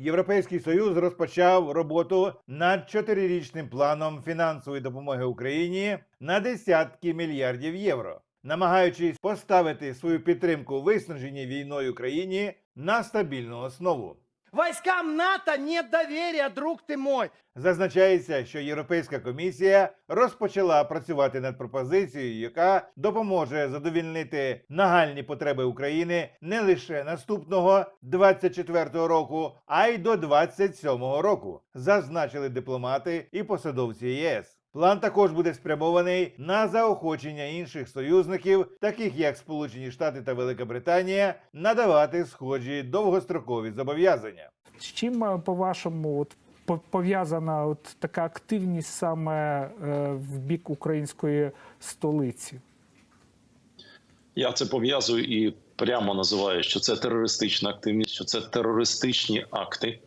Європейський союз розпочав роботу над чотирирічним планом фінансової допомоги Україні на десятки мільярдів євро, намагаючись поставити свою підтримку виснаженій війною країні на стабільну основу. Войскам НАТО нет доверия, друг ты мой. Зазначається, що Європейська комісія розпочала працювати над пропозицією, яка допоможе задовільнити нагальні потреби України не лише наступного 24-го року, а й до 27-го року, зазначили дипломати і посадовці ЄС. План також буде спрямований на заохочення інших союзників, таких як Сполучені Штати та Велика Британія, надавати схожі довгострокові зобов'язання. З чим, е, по-вашому, от, по- пов'язана от така активність саме е, в бік української столиці? Я це пов'язую і прямо називаю, що це терористична активність, що це терористичні акти,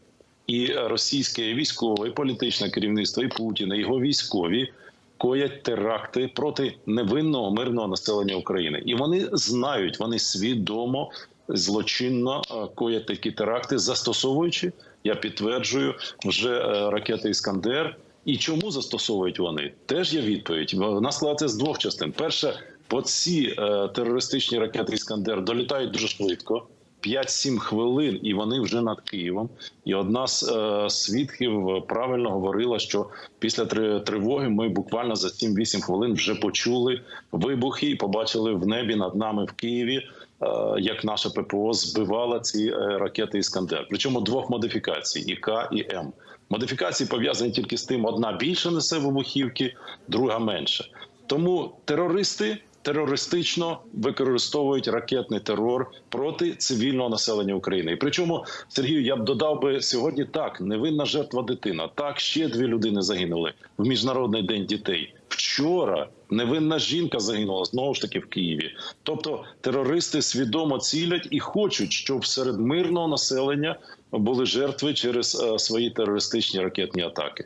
і російське військове, і політичне керівництво, і Путіна, і його військові коять теракти проти невинного мирного населення України, і вони знають, вони свідомо злочинно е, коять такі теракти, застосовуючи, я підтверджую, вже е, ракети Іскандер. І чому застосовують вони? Теж є відповідь. Вона складається з двох частин. Перше, по ці е, терористичні ракети Іскандер долітають дуже швидко. 5-7 хвилин, і вони вже над Києвом. І одна з е, свідків правильно говорила, що після три- тривоги ми буквально за 7-8 хвилин вже почули вибухи і побачили в небі над нами в Києві, е, як наша ППО збивала ці е, ракети Іскандер. Причому двох модифікацій: і К і М. Модифікації пов'язані тільки з тим: одна більше несе вибухівки, друга менше. Тому терористи терористично використовують ракетний терор проти цивільного населення України. І причому Сергію, я б додав би сьогодні так: невинна жертва дитина. Так, ще дві людини загинули в міжнародний день дітей. Вчора невинна жінка загинула знову ж таки в Києві. Тобто терористи свідомо цілять і хочуть, щоб серед мирного населення були жертви через е, свої терористичні ракетні атаки.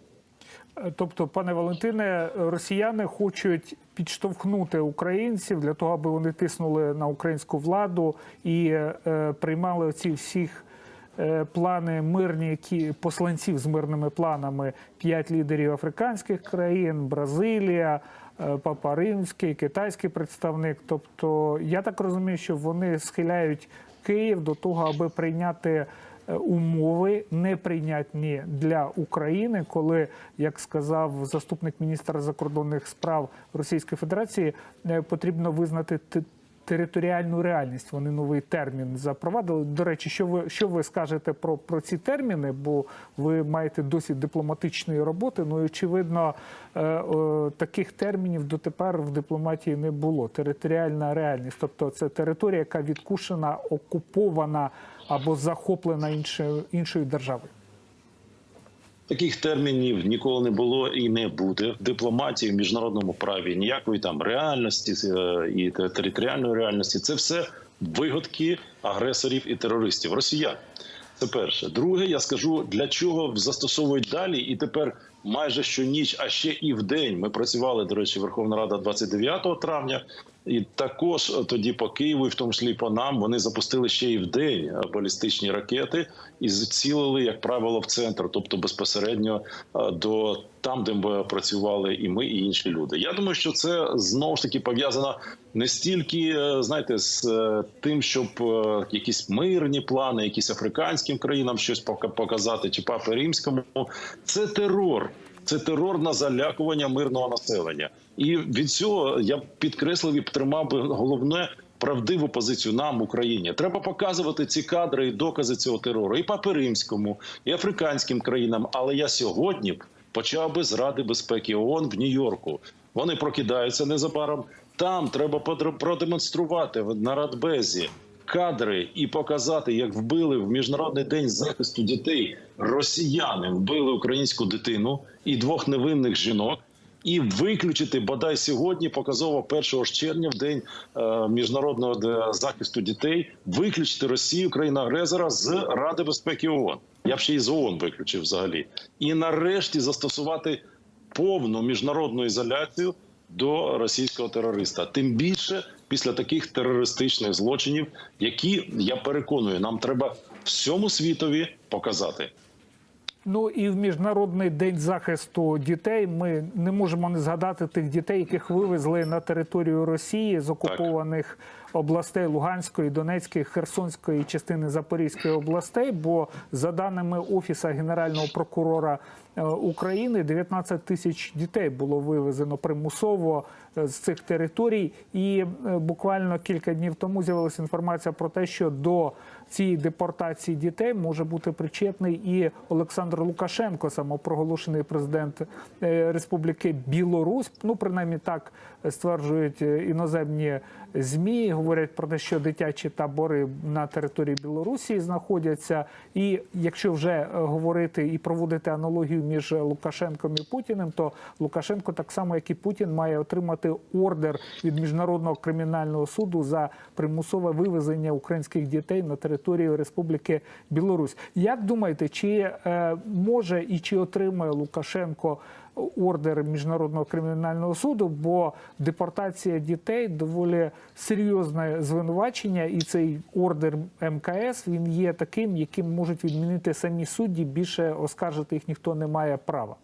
Тобто, пане Валентине, росіяни хочуть підштовхнути українців для того, аби вони тиснули на українську владу і е, приймали ці всіх е, плани мирні, які посланців з мирними планами п'ять лідерів африканських країн, Бразилія. е, Папа Римський, китайський представник. Тобто, я так розумію, що вони схиляють Київ до того, аби прийняти умови неприйнятні для України, коли, як сказав заступник міністра закордонних справ Російської Федерації, е, потрібно визнати територіальну реальність. Вони новий термін запровадили. До речі, що ви що ви скажете про, про ці терміни? Бо ви маєте досить дипломатичної роботи. Ну і очевидно, е, е, таких термінів дотепер в дипломатії не було. Територіальна реальність, тобто це територія, яка відкушена, окупована або захоплена іншою іншою державою. Таких термінів ніколи не було і не буде в дипломатії, в міжнародному праві ніякої там реальності е, і територіальної реальності. Це все вигодки агресорів і терористів росіян. Це перше. Друге, я скажу для чого застосовують далі, і тепер майже щоніч, а ще і в день. Ми працювали, до речі, Верховна Рада 29 травня. І також е, тоді по Києву, і в тому числі по нам, вони запустили ще і в день е, балістичні ракети і зцілили, як правило, в центр, тобто безпосередньо е, до там, де ми працювали, і ми, і інші люди. Я думаю, що це знову ж таки пов'язано не стільки, знаєте, з тим, щоб якісь мирні плани, якісь африканським країнам щось показати, чи папи римському. Це терор. Це терор на залякування мирного населення, і від цього я підкреслив і підтримав би головне правдиву позицію нам, Україні. Треба показувати ці кадри і докази цього терору і папи римському, і африканським країнам. Але я сьогодні б почав би з Ради безпеки ООН в Нью-Йорку. Вони прокидаються незабаром. Там треба продемонструвати на Радбезі кадри і показати, як вбили в міжнародний день захисту дітей росіяни вбили українську дитину і двох невинних жінок. І виключити бодай сьогодні, показово 1 червня, в день е, міжнародного захисту дітей, виключити Росію, країну агресора з Ради безпеки ООН. Я б ще і з ООН виключив взагалі. І нарешті застосувати повну міжнародну ізоляцію до російського терориста. Тим більше після таких терористичних злочинів, які я переконую, нам треба всьому світові показати. Ну і в міжнародний день захисту дітей ми не можемо не згадати тих дітей, яких вивезли на територію Росії з окупованих областей Луганської, Донецької, Херсонської частини Запорізької областей. Бо за даними офісу генерального прокурора е, України, 19 тисяч дітей було вивезено примусово е, з цих територій. І е, буквально кілька днів тому з'явилася інформація про те, що до цієї депортації дітей може бути причетний і Олександр Лукашенко, самопроголошений президент е, Республіки Білорусь. Ну, принаймні так стверджують е, іноземні змі. Говорять про те, що дитячі табори на території Білорусі знаходяться. І якщо вже е, говорити і проводити аналогію між Лукашенком і Путіним, то Лукашенко, так само як і Путін, має отримати ордер від міжнародного кримінального суду за примусове вивезення українських дітей на територію Республіки Білорусь. Як думаєте, чи е, може і чи отримає Лукашенко ордер міжнародного кримінального суду? Бо депортація дітей доволі серйозне звинувачення, і цей ордер МКС він є таким, яким можуть відмінити самі судді. Більше оскаржити їх ніхто не має права.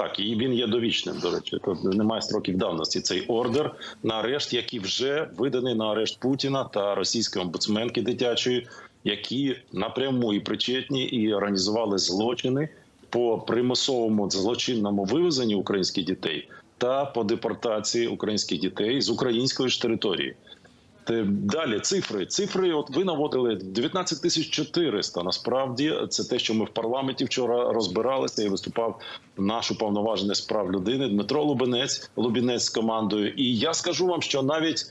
Так, і він є довічним. До речі, тут немає строків давності. Цей ордер на арешт, який вже виданий на арешт Путіна та російської омбудсменки дитячої, які напряму і причетні і організували злочини по примусовому злочинному вивезенню українських дітей та по депортації українських дітей з української ж території. Далі цифри. Цифри, от ви наводили 19 тисяч 400. Насправді це те, що ми в парламенті вчора розбиралися і виступав наш уповноважений з прав людини Дмитро Лубенець, Лубінець з командою. І я скажу вам, що навіть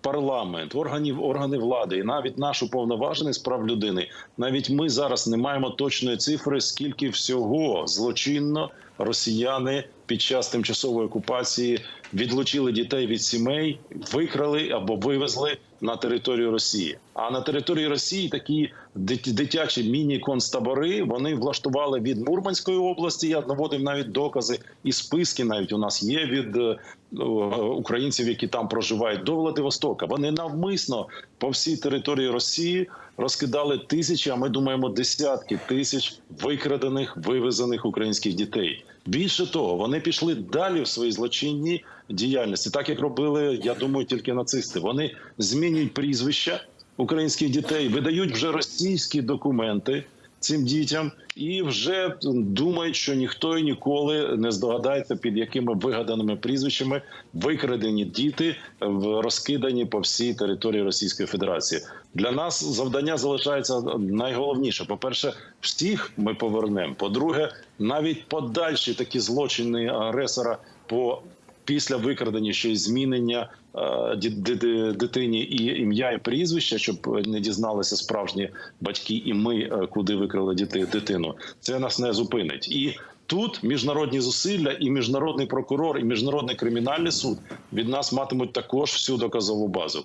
парламент, органів органи влади, і навіть наш уповноважений з прав людини, навіть ми зараз не маємо точної цифри, скільки всього злочинно росіяни під час тимчасової окупації відлучили дітей від сімей, викрали або вивезли на територію Росії. А на території Росії такі дитячі міні-концтабори вони влаштували від Мурманської області. Я наводив навіть докази і списки навіть у нас є від е, е, українців, які там проживають до Владивостока. Вони навмисно по всій території Росії розкидали тисячі, а ми думаємо, десятки тисяч викрадених, вивезених українських дітей. Більше того, вони пішли далі в своїй злочинній діяльності, так як робили, я думаю, тільки нацисти. Вони змінюють прізвища українських дітей, видають вже російські документи цим дітям і вже думають, що ніхто і ніколи не здогадається, під якими вигаданими прізвищами викрадені діти в розкидані по всій території Російської Федерації. Для нас завдання залишається найголовніше. По перше, всіх ми повернемо. По-друге, навіть подальші такі злочини агресора по після викрадення ще й змінення е, дитині і ім'я і прізвище, щоб не дізналися справжні батьки, і ми е, куди викрали дитину. Це нас не зупинить і. Тут міжнародні зусилля, і міжнародний прокурор, і міжнародний кримінальний суд від нас матимуть також всю доказову базу.